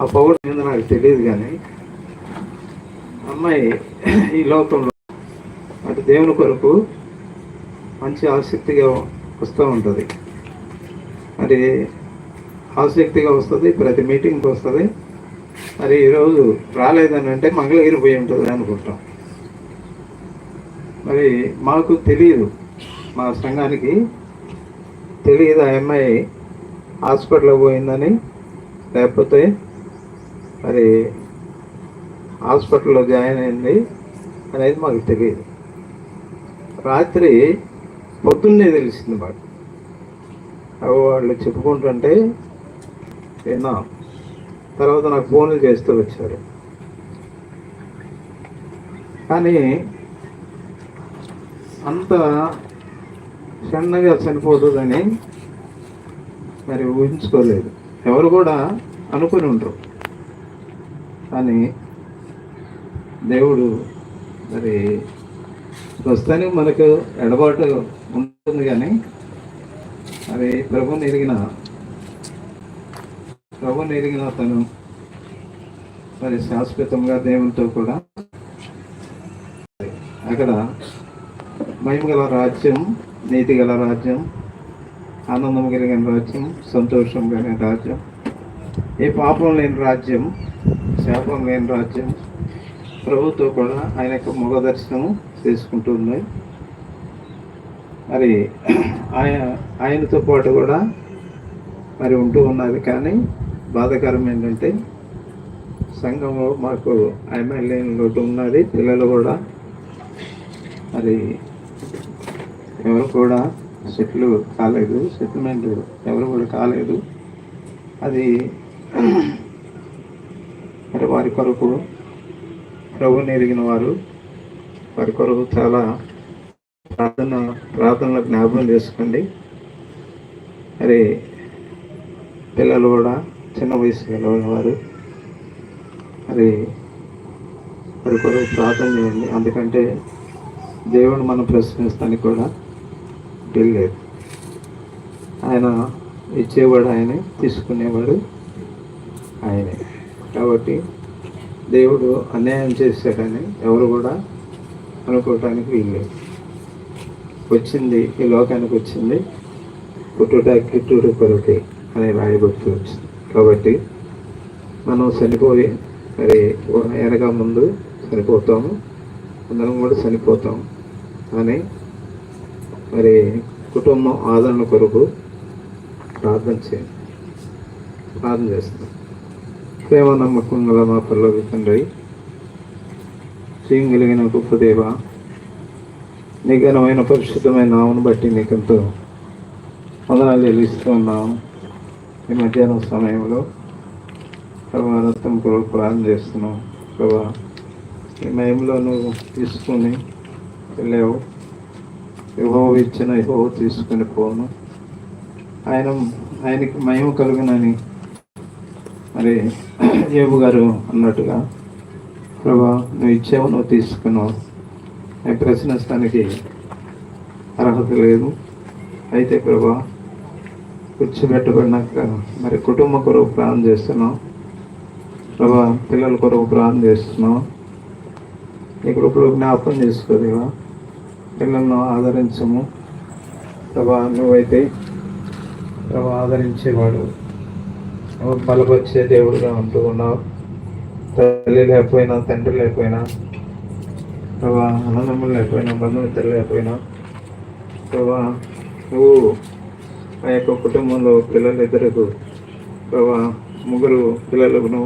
ఆ పౌరుడు మీద నాకు తెలియదు కానీ అమ్మాయి ఈ లోకంలో అటు దేవుని కొరకు మంచి ఆసక్తిగా వస్తూ ఉంటుంది. మరి ఆసక్తిగా వస్తుంది ప్రతి మీటింగ్కి వస్తుంది. మరి ఈరోజు రాలేదని అంటే మంగళగిరి పోయి ఉంటుంది అనుకుంటాం. మరి మాకు తెలియదు మా సంఘానికి తెలియదు ఆ అమ్మాయి హాస్పిటల్కి పోయిందని లేకపోతే మరి హాస్పిటల్లో జాయిన్ అయింది అనేది మాకు తెలియదు రాత్రి పొద్దున్నే తెలిసింది మాకు. అవి వాళ్ళు చెప్పుకుంటుంటే విన్నాం తర్వాత నాకు ఫోన్లు చేస్తూ వచ్చారు. కానీ అంత సన్నగా చనిపోతుందని మరి ఊహించుకోలేదు. ఎవరు కూడా అనుకుని ఉండరు. కానీ దేవుడు మరి ప్రస్తుతానికి మనకు ఎడబాటు ఉంటుంది కానీ మరి ప్రభుని ఎరిగిన ప్రభుని ఎరిగిన తను మరి శాశ్వతంగా దేవునితో కూడా అక్కడ మహిమగల రాజ్యం నీతి గల రాజ్యం ఆనందం కలిగిన రాజ్యం సంతోషం కలిగిన రాజ్యం ఏ పాపం లేని రాజ్యం శాపం లేని రాజ్యం ప్రభుతో కూడా ఆయన యొక్క ముఖ దర్శనము చేసుకుంటుంది మరి ఆయన ఆయనతో పాటు కూడా మరి ఉంటూ ఉన్నది. కానీ బాధాకరం ఏంటంటే సంఘంలో మాకు ఎమ్మెల్యే లోటు ఉన్నది. పిల్లలు కూడా మరి ఎవరు కూడా సెటిల్ కాలేదు. సెటిల్మెంట్ ఎవరు కూడా కాలేదు. అది మరి వారి కొరకు ప్రభుని ఎరిగిన వారు వారి కొరకు చాలా ప్రార్థన ప్రార్థనలు జ్ఞాపకం చేసుకోండి. మరి పిల్లలు కూడా చిన్న వయసు వారు మరి వారి కొరకు ప్రార్థన చేయండి. ఎందుకంటే దేవుడు మనం ప్రశ్నిస్తానికి కూడా వెళ్ళలేదు ఆయన ఇచ్చేవాడు ఆయనే తీసుకునేవాడు. కాబట్టి దేవుడు అన్యాయం చేశాడని ఎవరు కూడా అనుకోవటానికి వీల్లేదు. వచ్చింది ఈ లోకానికి వచ్చింది పుట్టుట కిట్టుడు కొరకే అనే రాయబడుతూ వచ్చింది. కాబట్టి మనం చనిపోయి మరి ఎనక ముందు చనిపోతాము అందరం కూడా చనిపోతాం అని మరి కుటుంబం ఆదరణ కొరకు ప్రార్థన చేయండి. ప్రార్థన చేస్తున్నాం. ప్రేమ నమ్మకం గల మా పల్లవి తండ్రి చేయగలిగిన గొప్ప దేవ నిఘనమైన పరిశుద్ధమైన నామను బట్టి నీకెంతో వందనాలు చెల్లిస్తూ ఉన్నాము ఈ మధ్యాహ్నం సమయంలో ప్రభా రక్తం కొరకు ప్రార్థన చేస్తున్నాం. ప్రభా ఈ మయంలో నువ్వు తీసుకొని వెళ్ళావు. యహో ఇచ్చిన యహో తీసుకుని పోను. ఆయన ఆయనకి మయం కలుగునని మరి జేబు గారు అన్నట్టుగా ప్రభా నువ్వు ఇచ్చావు నువ్వు తీసుకున్నావు. నేను ప్రశ్నిస్తానికి అర్హత లేదు. అయితే ప్రభా కూర్చోబెట్టబడినాక మరి కుటుంబ కొరకు ప్రాణం చేస్తున్నాం ప్రభా పిల్లల కొరకు ప్రాణం చేస్తున్నాం నీ ఇప్పుడు జ్ఞాపకం చేసుకోదేవా పిల్లలను ఆదరించము. ప్రభా నువ్వైతే ప్రభా ఆదరించేవాడు. బలపరిచే దేవుడుగా ఉంటూ ఉన్నావు. తల్లి లేకపోయినా తండ్రి లేకపోయినా ప్రభా అన్నదమ్ములు లేకపోయినా బంధుమిత్రులు లేకపోయినా ప్రభా నువ్వు ఆ యొక్క కుటుంబంలో పిల్లలు ఇద్దరు ప్రభా ముగ్గురు పిల్లలను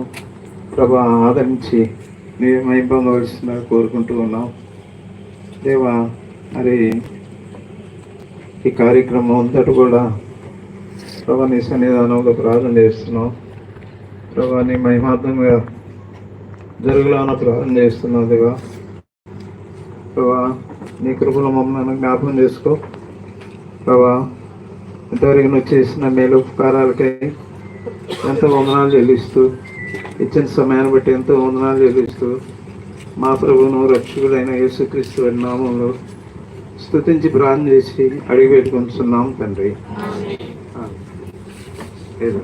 ప్రభా ఆదరించి నీ మైబంధవలసిన కోరుకుంటూ ఉన్నాం దేవా మరి ఈ కార్యక్రమం అంతటి కూడా ప్రభా నీ సన్నిధానంలో ప్రార్థన చేస్తున్నాం. ప్రభా నీ మహిమార్థంగా జరుగులాన ప్రార్థన చేస్తున్నావు దేవా. ప్రభా నీ కృపలో మమ్మల్ని జ్ఞాపకం చేసుకో. ప్రభా ఇంతవరకు నువ్వు చేసిన మేలు ఉపకారాలకై ఎంతో వందనాలు చెల్లిస్తూ ఇచ్చిన సమయాన్ని బట్టి ఎంతో వందనాలు చెల్లిస్తూ మా ప్రభువును రక్షకుడైన యేసుక్రీస్తు నామంలో స్థుతించి ప్రార్థన చేసి అడిగి పెట్టుకుంటున్నాం తండ్రి. ఆ. లేదు.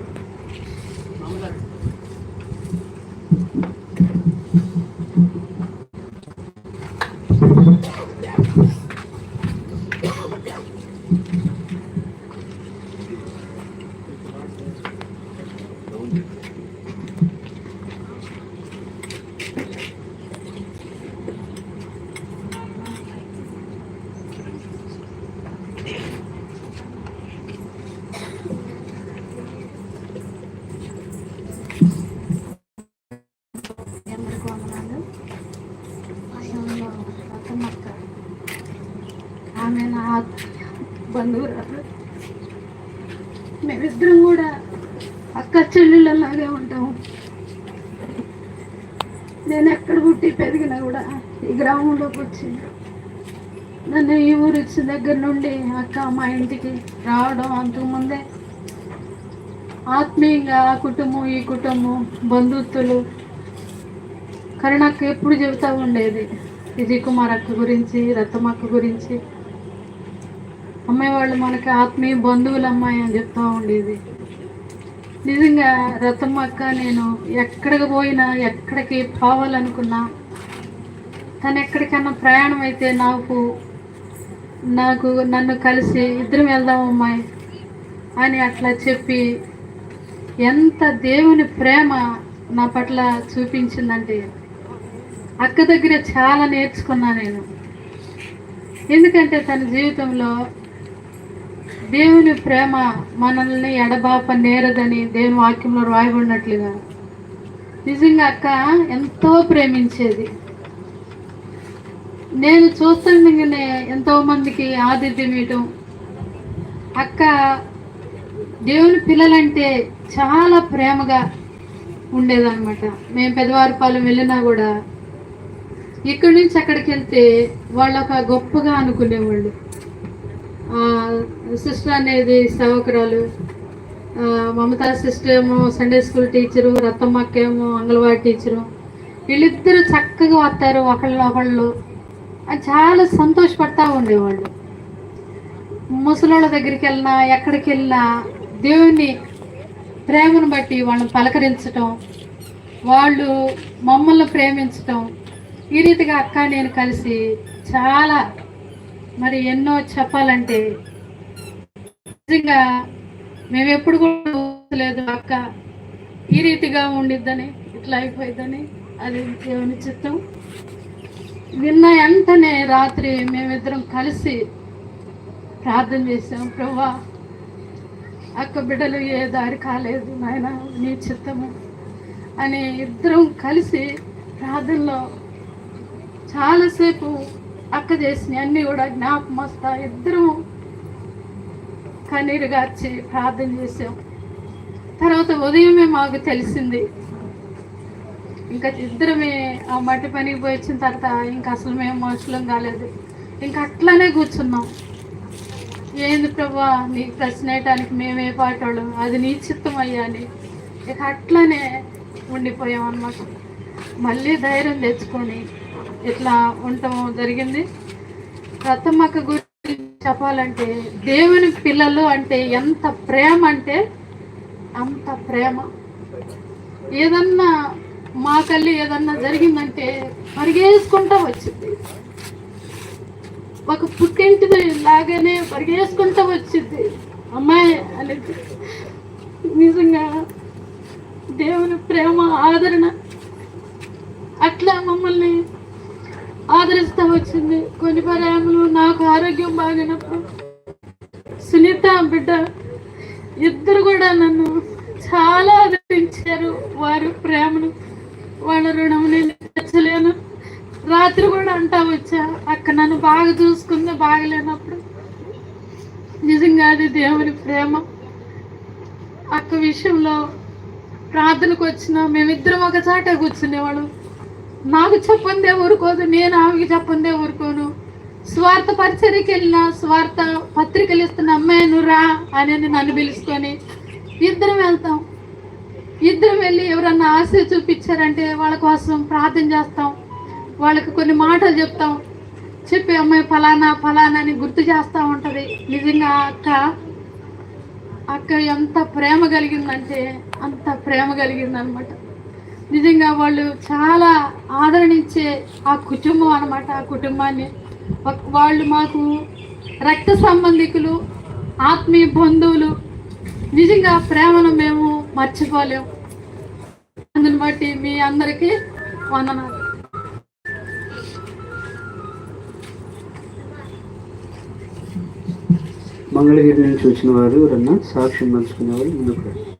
ఆత్మీయ బంధువురాలు. మేమిద్దరం కూడా అక్క చెల్లెళ్ళలాగే ఉంటాము. నేను ఎక్కడ పుట్టి పెరిగినా కూడా ఈ గ్రామంలోకి వచ్చి నన్ను ఈ ఊరు వచ్చిన దగ్గర నుండి అక్క మా ఇంటికి రావడం అంతకుముందే ఆత్మీయంగా ఆ కుటుంబం ఈ కుటుంబం బంధుత్తులు కరుణక్క ఎప్పుడు చెబుతూ ఉండేది విజయ్ కుమార్ అక్క గురించి రత్తమక్క గురించి. అమ్మాయి వాళ్ళు మనకి ఆత్మీయ బంధువులు అమ్మాయి అని చెప్తూ ఉండేది. నిజంగా రతమ్మక్క నేను ఎక్కడికి పోయినా ఎక్కడికి పోవాలనుకున్నా తను ఎక్కడికన్నా ప్రయాణం అయితే నాకు నాకు నన్ను కలిసి ఇద్దరం వెళ్దాం అమ్మాయి అని అట్లా చెప్పి ఎంత దేవుని ప్రేమ నా పట్ల చూపించిందంటే అక్క దగ్గర చాలా నేర్చుకున్నా నేను. ఎందుకంటే తన జీవితంలో దేవుని ప్రేమ మనల్ని ఎడబాప నేరదని దేవుని వాక్యంలో రాయబడినట్లుగా. నిజంగా అక్క ఎంతో ప్రేమించేది. నేను చూస్తుండగానే ఎంతో మందికి ఆతిథ్యం ఇవ్వటం. అక్క దేవుని పిల్లలంటే చాలా ప్రేమగా ఉండేదన్నమాట. మేము పెదవారిపాలెం వెళ్ళినా కూడా ఇక్కడి నుంచి అక్కడికి వెళ్తే వాళ్ళు ఒక గొప్పగా అనుకునేవాళ్ళు. సిస్టర్ అనేది సేవకురాలు మమతా సిస్టర్ ఏమో సండే స్కూల్ టీచరు రత్తమ్మక్క ఏమో అంగన్వాడీ టీచరు వీళ్ళిద్దరూ చక్కగా వస్తారు ఒకళ్ళు ఒకళ్ళు. అని చాలా సంతోషపడతా ఉండేవాళ్ళు. ముసలోళ్ళ దగ్గరికి వెళ్ళినా ఎక్కడికి వెళ్ళినా దేవుని ప్రేమను బట్టి వాళ్ళని పలకరించటం వాళ్ళు మమ్మల్ని ప్రేమించటం ఈ రీతిగా అక్క నేను కలిసి చాలా మరి ఎన్నో చెప్పాలంటే నిజంగా మేము ఎప్పుడు కూడా లేదు అక్క. ఈ రీతిగా ఉండిద్దని ఇట్లా అయిపోయిద్దని అది దేవుని చిత్తం. నిన్న వెంటనే రాత్రి మేమిద్దరం కలిసి ప్రార్థన చేసాం ప్రభా అక్క బిడ్డలు ఏ దారి కాలేదు నాయన నీ చిత్తము అని ఇద్దరం కలిసి ప్రార్థనలో చాలాసేపు అక్క చేసిన అన్నీ కూడా జ్ఞాపకం వస్తా. ఇద్దరం కన్నీరు గార్చి ప్రార్థన చేసాం తర్వాత ఉదయమే మాకు తెలిసింది. ఇంకా ఇద్దరమే ఆ మట్టి పనికి పోయి వచ్చిన తర్వాత ఇంకా అసలు మేము మనుషులం కాలేదు. ఇంకా అట్లానే కూర్చున్నాం. ఏంది ప్రభా నీకు ప్రశ్న వేయటానికి మేమే పాటోళ్ళం. అది నీ చిత్తం అయ్యాలి ఇక అట్లానే ఉండిపోయాం అన్నమాట. మళ్ళీ ధైర్యం తెచ్చుకొని ఇట్లా ఉండటం జరిగింది. రతమ్మక్క గురించి చెప్పాలంటే దేవుని పిల్లలు అంటే ఎంత ప్రేమ అంటే అంత ప్రేమ. ఏదన్నా మా కల్లి ఏదన్నా జరిగిందంటే పరిగేసుకుంటా వచ్చింది. ఒక పుట్టింటిది లాగానే పరిగేసుకుంటా వచ్చింది. అమ్మాయి అనేది నిజంగా దేవుని ప్రేమ ఆదరణ అట్లా మమ్మల్ని ఆదరిస్తూ వచ్చింది. కొన్ని పర్యాములు నాకు ఆరోగ్యం బాగినప్పుడు సునీత బిడ్డ ఇద్దరు కూడా నన్ను చాలా ఆదరించారు. వారి ప్రేమను వాళ్ళ రుణం నేను తెచ్చలేను రాత్రి కూడా అంటా వచ్చా అక్క నన్ను బాగా చూసుకుంది బాగలేనప్పుడు నిజంగా అది దేవుని ప్రేమ. అక్క విషయంలో ప్రార్థనకు వచ్చిన మేమిద్దరం ఒక చాట కూర్చునేవాళ్ళం. నాకు చెప్పందే ఊరుకోదు నేను ఆమెకి చెప్పందే ఊరుకోను. స్వార్థ పరిచర్యకి వెళ్ళిన స్వార్థ పత్రికలు ఇస్తున్న అమ్మాయిను రా అని నన్ను పిలుచుకొని ఇద్దరం వెళ్తాం. ఇద్దరం వెళ్ళి ఎవరన్నా ఆశ చూపించారంటే వాళ్ళ కోసం ప్రార్థన చేస్తాం. వాళ్ళకి కొన్ని మాటలు చెప్తాం. చెప్పి అమ్మాయి ఫలానా ఫలానా అని గుర్తు చేస్తూ ఉంటుంది. నిజంగా అక్క అక్క ఎంత ప్రేమ కలిగిందంటే అంత ప్రేమ కలిగిందనమాట. నిజంగా వాళ్ళు చాలా ఆదరణించే ఆ కుటుంబం అనమాట ఆ కుటుంబాన్ని. వాళ్ళు మాకు రక్త సంబంధికులు ఆత్మీయ బంధువులు. నిజంగా ప్రేమను మేము మర్చిపోలేము అందుని బట్టి మీ అందరికీ వందనాలు. మంగళగిరి నుంచి వచ్చిన వారు ఎవరన్నా సాక్ష్యం పంచుకునేవారు ముందుకు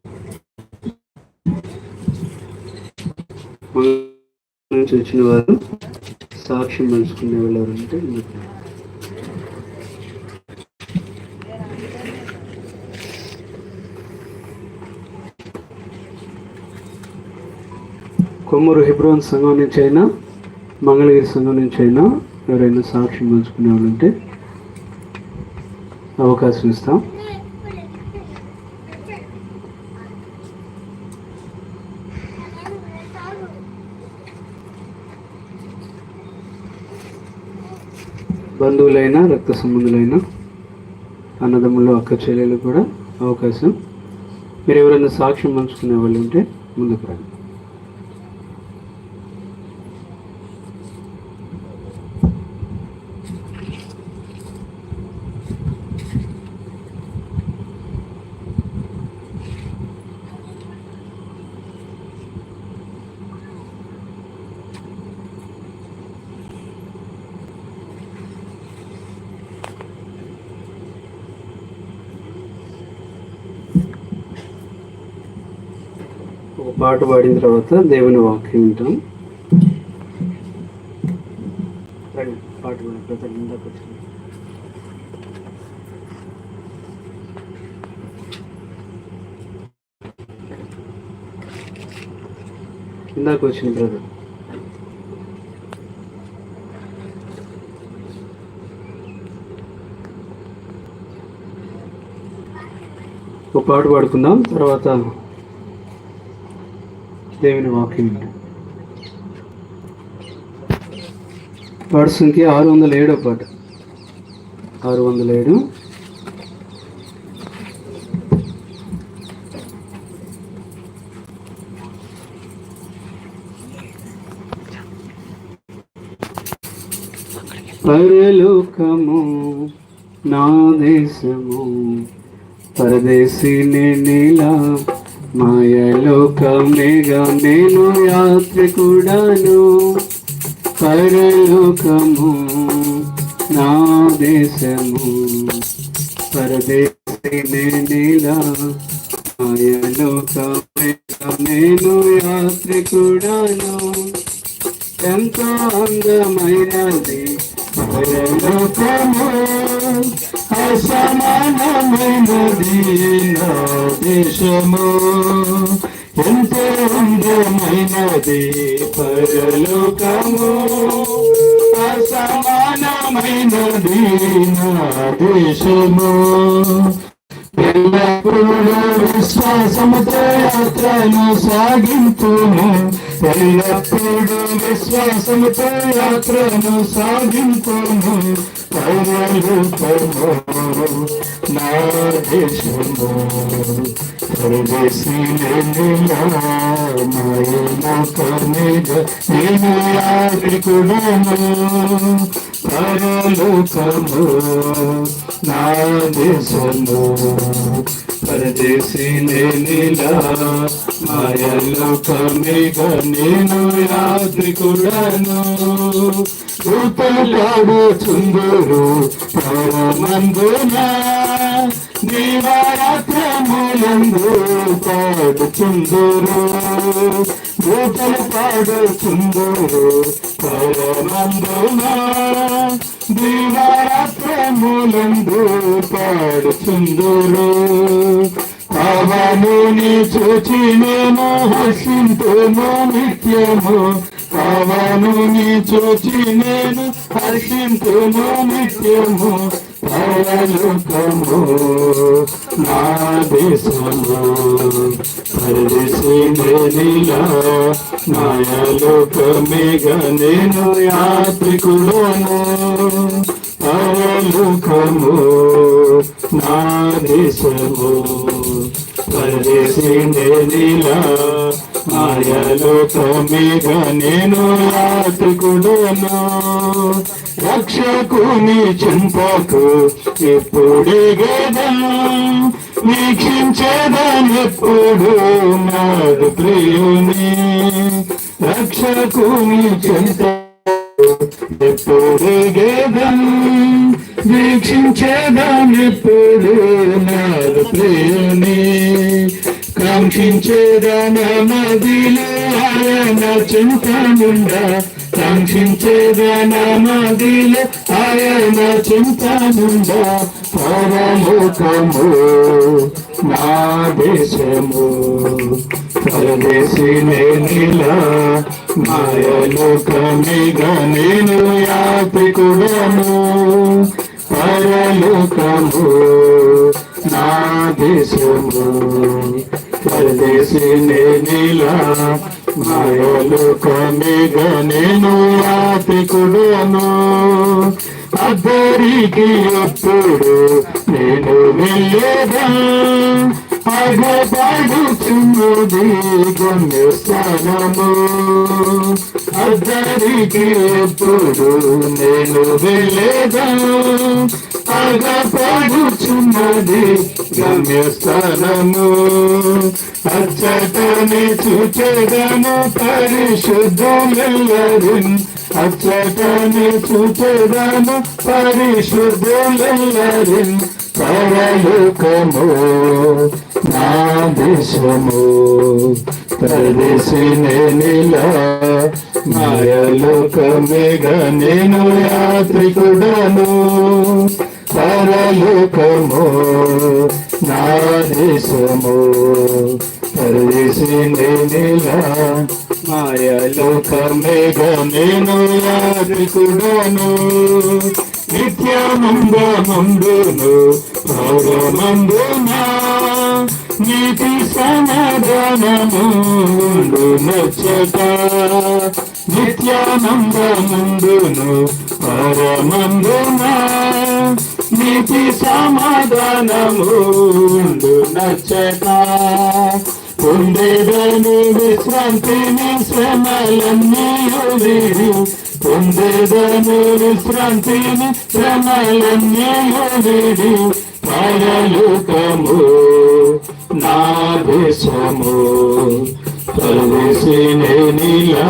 నుంచి వచ్చిన వారు సాక్ష్యం పంచుకునే వాళ్ళు ఎవరంటే కొమ్మూరు హిబ్రోన్ సంఘం నుంచి అయినా మంగళగిరి సంఘం నుంచి అయినా ఎవరైనా సాక్ష్యం పంచుకునే వాళ్ళు ఉంటే అవకాశం ఇస్తాం. బంధువులైనా రక్త సంబంధులైనా అన్నదమ్ములు అక్క చెల్లెలు కూడా అవకాశం. మీరు ఎవరైనా సాక్ష్యం పంచుకునే వాళ్ళు ఉంటే ముందుకు రండి ఒక పాట పాడిన తర్వాత దేవుని వాక్యం వింటాం పాట పాడిన వచ్చింది. ఇందాక వచ్చింది బ్రదర్ ఒక పాట పాడుకుందాం తర్వాత దేవుని వాక్యం వింటాం. పాట సంఖ్య ఆరు వందల ఏడో పాట ఆరు వందల ఏడు పరలోకము నా దేశము పరదేశి నేల మాయలోకమేగా నేను యాత్రికుడాను పరలోకము నా దేశము. పరదేశీ నేనేలా మాయలోకమేగా నేను యాత్రికుడాను ఎంతో అందమైనది పరలోకము. అసమానమైనది దేశము ఎంతో అందమైనది పరలోకము అసమానమైనది నా దేశము ఎల్లప్పుడూ విశ్వాసముతో యాత్రను సాగింపును ఎల్లప్పుడూ విశ్వాసముతో యాత్రను సాగింపు పరలోకము నా దేశము పరదేశీ మాయలోకమేగ నేను యాత్రికుడను పరలోకము నా దేశము పరదేశీ నేనిలా మాయలోకమేగ నేను యాత్రికుడను రూపలాడు చుందరు పరమందున దీవారాత్రములందు పాడుచుందరు రూపలు పాడుచుందరు పరమందున దీవారాత్రములందు పాడుచుందరు పావనుని చూచి నేను హర్షింతును నిత్యము. పావనుని చూచి నేను హర్షింతును నిత్యము. పరలోకము నా దేశము పరదేశీ నేనిలా మాయలోకమేగ నేను యాత్రికులను పరలోకము నా దేశము పరదేశీ నేనిలా మీద నేను యాత్రికుడను రక్షకుని చింతకు ఎప్పుడే గదా వీక్షించేదనెప్పుడు నాడు ప్రియుని రక్షకుని చింత ఎప్పుడు గేదం వీక్షించేదానెప్పుడు నాడు ప్రియుని కాంక్షించేదాన నదిలో ఆయన చింతనుండా కాంక్షించేదనమదిలో ఆయన చింతనుండా పరలోకము నా దేశము పరదేశి నేనిలా మాయలోకమిగా నేను యాత్రికుడను. పరలోకము నా దేశము పరదేశి నేనిలా మాయలోకమిగా నేను యాత్రికుడను అద్దరికి ఎప్పుడు నేను వెళ్ళేదా? అగపడుచున్నది గమ్యస్థానము అద్దరికి ఎప్పుడు నేను వెళ్ళేదా? అగపడుచున్నది గమ్యస్థానము. అచ్చటని చూచెదను పరిశుద్ధులెల్లరు అచ్చటని చూచెదను పరిశుద్ధులెల్లరు పరలోకము నా దేశము. పరదేశి నేనిలా మాయలోకమేగా నేను యాత్రికుడను. పరలోకము నా దేశము పరదేశి నేనిలా మాయలోకమేగా నేను యాత్రికుడను నిత్యానందనందును పౌరమందునా నీతి సమాధానము నచ్చట. నిత్యానందనందును పరమందునా నీతి సమాధానము నచ్చట పొందేదని విశ్రాంతిని శ్రమలన్నీ పొందేదని విశ్రాంతిని శ్రమలన్నీ వీడి పరలోకము నా దేశము పరదేశి నేనిలా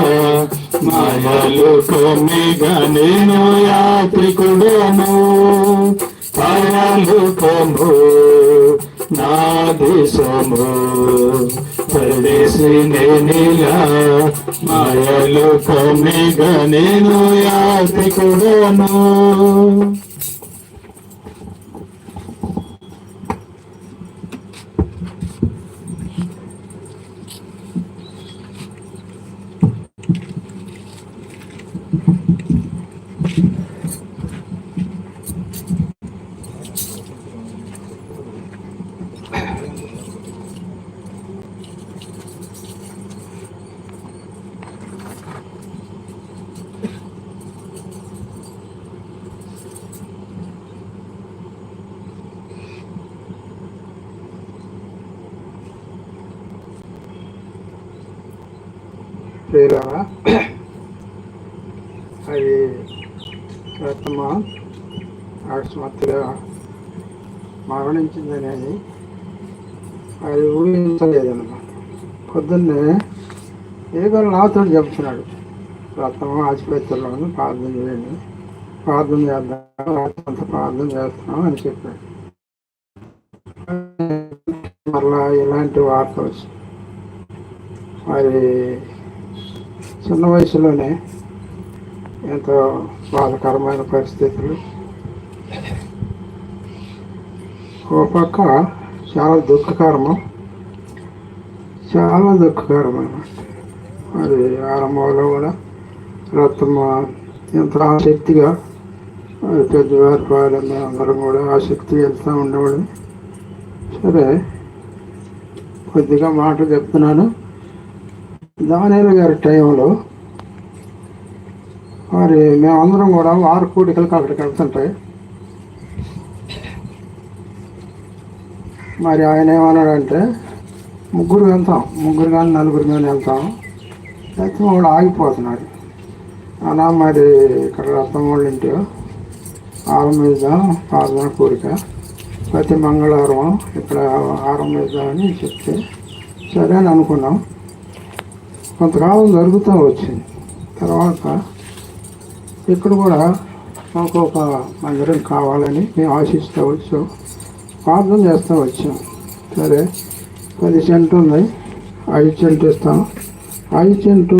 మాయలోకమిగా నేను యాత్రికుడను. పరలోకము నా దేశము పరదేశిని నీలా మాయలు మాయలోకమిగా నేను యాత్రికుడను. ప్రియులారా అది రత్మ అకస్మాత్తుగా మరణించిందనేది అది ఊహించలేదన్నమాట. పొద్దున్నే ఏదో నాతో చెప్తున్నాడు రత్నమ ఆసుపత్రిలో ఉంది, ప్రార్థన చేయండి. ప్రార్థన చేద్దాం రాత్రి ప్రార్థన చేస్తున్నాం అని చెప్పాడు. మరలా ఇలాంటి వార్త వచ్చింది. మరి చిన్న వయసులోనే ఎంతో బాధకరమైన పరిస్థితులు. ఓ పక్క చాలా దుఃఖకరము చాలా దుఃఖకరమైన మరి ఆరంభంలో కూడా రక్తము ఎంతో ఆసక్తిగా పెద్దవారి పాలన అందరం కూడా ఆసక్తి వెళ్తూ ఉండేవాడు సరే కొద్దిగా మాట చెప్తున్నాను. దానేలు గారి టైంలో మరి మేమందరం కూడా వారు కూడికలకు అక్కడికి వెళ్తుంటాయి మరి ఆయన ఏమన్నాడంటే ముగ్గురు వెళ్తాం ముగ్గురు కానీ నలుగురు కానీ వెళ్తాం. అయితే వాడు ఆగిపోతున్నాడు. అలా మరి ఇక్కడ రత్నం వాళ్ళ ఇంటి ఆరంభిద్దాం ప్రార్థన కోరిక. ప్రతి మంగళవారం ఇక్కడ ఆరంభిద్దామని చెప్తే సరే అని అనుకున్నాం. కొంతకాలం జరుగుతూ వచ్చింది. తర్వాత ఇక్కడ కూడా మాకు ఒక మందిరం కావాలని మేము ఆశిస్తూ వచ్చాం. ప్రార్థన చేస్తూ వచ్చాం. సరే పది సెంట్ ఉంది ఐదు సెంట్ ఇస్తాం. ఆయిచెంటు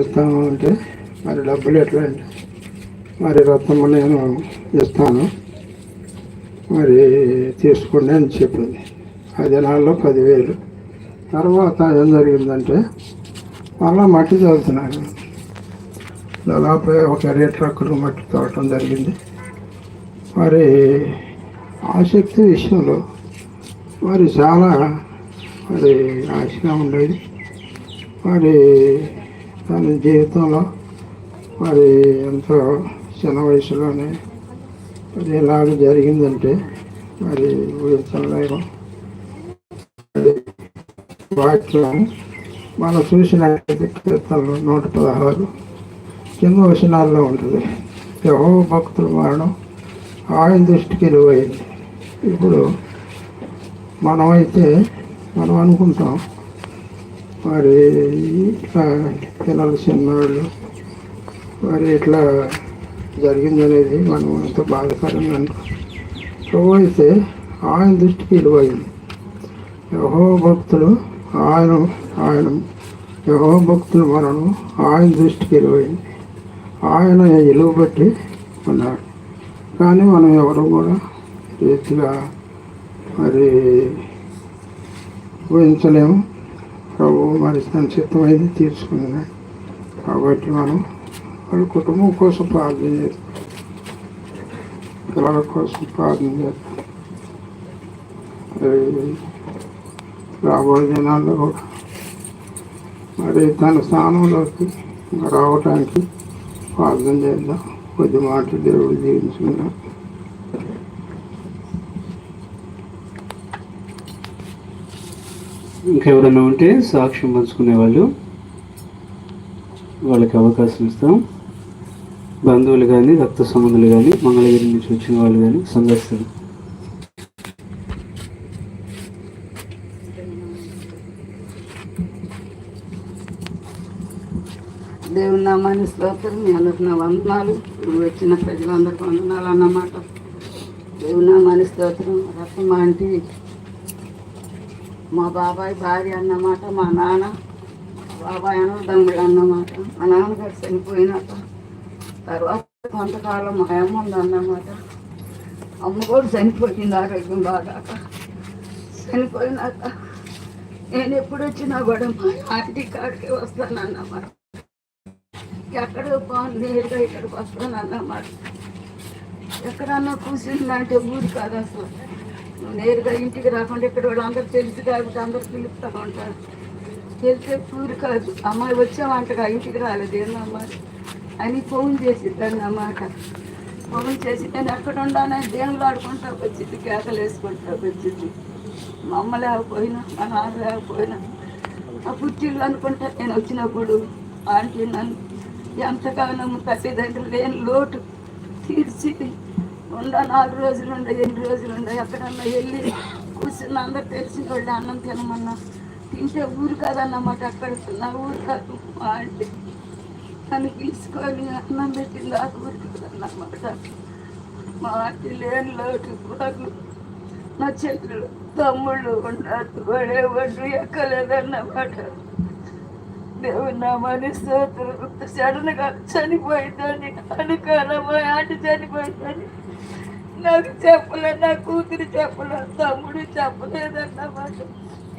ఇస్తాము అంటే మరి డబ్బులు ఎట్లా అండి మరి రత్నమ్మ నేను ఇస్తాను. మరి తీసుకోండి అని చెప్పింది. ఆ నాలుగు పదివేలు. తర్వాత ఏం జరిగిందంటే అలా మట్టి చదువుతున్నాను దాదాపు ఒక ఇరవై ట్రక్కులు మట్టి తోడటం జరిగింది. మరి ఆసక్తి విషయంలో మరి చాలా మరి ఆశగా ఉండేది. మరి తన జీవితంలో మరి ఎంతో చిన్న వయసులోనే మరి ఇలాగ జరిగిందంటే మరి ఊహించలేము. మరి మనం చూసినట్లయితే కీర్తనలు నూట పదహారు కింద వచనాల్లో ఉంటుంది. యహో భక్తుల మరణం ఆయన దృష్టికి ఎలువైంది ఇప్పుడు మనమైతే మనం అనుకుంటాం మరి ఇట్లా పిల్లలు చిన్నవాళ్ళు మరి ఇట్లా జరిగిందనేది మనం ఎంతో బాధకరంగా అనుకో ప్రభు అయితే ఆయన దృష్టికి విలువైంది యహో భక్తులు ఆయన ఆయన యహో భక్తులు మరణం ఆయన దృష్టికి విలువైంది ఆయన విలువ బట్టి ఉన్నాడు కానీ మనం ఎవరు కూడా రీతిగా మరి ఊహించలేము. ప్రభు మరి తన చిత్తమైంది కాబట్టి మనం వాళ్ళ కుటుంబం కోసం ప్రార్థన చేస్తాం. పిల్లల కోసం ప్రార్థన చేస్తాం. రాబోయే దినాల్లో కూడా మరి తన స్థానంలోకి రావటానికి ప్రార్థన చేద్దాం. కొద్ది మాట దేవుడు జీవించుకుందాం. ఇంకెవరైనా ఉంటే సాక్ష్యం పంచుకునే వాళ్ళు వాళ్ళకి అవకాశం ఇస్తాం. బంధువులు కానీ రక్త సంబంధులు కానీ మంగళగిరి నుంచి వచ్చిన వాళ్ళు కానీ సందర్శిస్తారు దేవుని నామాన్ని స్తోత్రం మీ అందరికి నా వందనాలు. నువ్వు వచ్చిన ప్రజలందరికీ వందనాలు అన్నమాట. దేవునామాని స్తోత్రం. రత్నం ఆంటీ. మా బాబాయ్ భార్య అన్నమాట మా నాన్న బాబాయ్ అన్నదమ్ముడు అన్నమాట. మా నాన్నగారు చనిపోయినాక తర్వాత కొంతకాలం మా అమ్మ ఉందన్నమాట అమ్మ కూడా చనిపోయింది ఆరోగ్యం బాగా చనిపోయినాక నేను ఎప్పుడు వచ్చినా కూడా మా ఆంటీ కాడికి వస్తానన్నమాట. ఎక్కడో బాగుంది నేరుగా ఇక్కడికి వస్తాను అన్నమాట. ఎక్కడన్నా కూర్చుందంటే ఊరు కాదు అసలు. నేరుగా ఇంటికి రాకుండా ఇక్కడ వాళ్ళందరూ తెలుసు కాబట్టి అందరూ పిలుపుతా ఉంటారు. తెలిసే ఊరు కాదు. అమ్మాయి వచ్చామంటగా ఇంటికి రాలేదు ఏందమ్మా? అని ఫోన్ చేసిద్దాన్ని అన్నమాట. ఫోన్ చేసి నేను ఎక్కడ ఉండాలని దేవుళ్ళు ఆడుకుంటా వచ్చింది కేకలు వేసుకుంటా వచ్చింది. మా అమ్మ లేకపోయినా మా నాన్న లేకపోయినా. ఆ పుట్టిల్లు అనుకుంటా నేను వచ్చినప్పుడు ఆంటీ నన్ను ఎంతగానో తల్లిదండ్రులు లేని లోటు? తీర్చి ఉండ నాలుగు రోజులు ఉండ ఎన్ని రోజులు ఉండ ఎక్కడన్నా వెళ్ళి కూర్చున్న అందరు తెలిసిన వాళ్ళు అన్నం తినమన్నా. తింటే ఊరు కాదన్నమాట అక్కడ. నా ఊరు కాదు మా అంటే తను పిలుచుకొని అన్నం పెట్టింది ఆ ఊరికి అన్నమాట మా ఆంటీ లేని లోటు నాకు నా చెట్లు తమ్ముళ్ళు ఉన్నారు వాడే వడ్డు ఎక్కలేదన్నమాట. దేవుని నామాన్ని స్తోత్రం సడన్గా చనిపోయిందని అనుకోను ఆట ఆంటీ చనిపోయిందని. నాకు చెప్పలే నా కూతురు చెప్పలే తమ్ముడు చెప్పలేదన్నమాట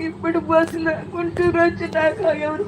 ఇప్పుడు బస్సులో గుంటూరు వచ్చినాక ఎవరు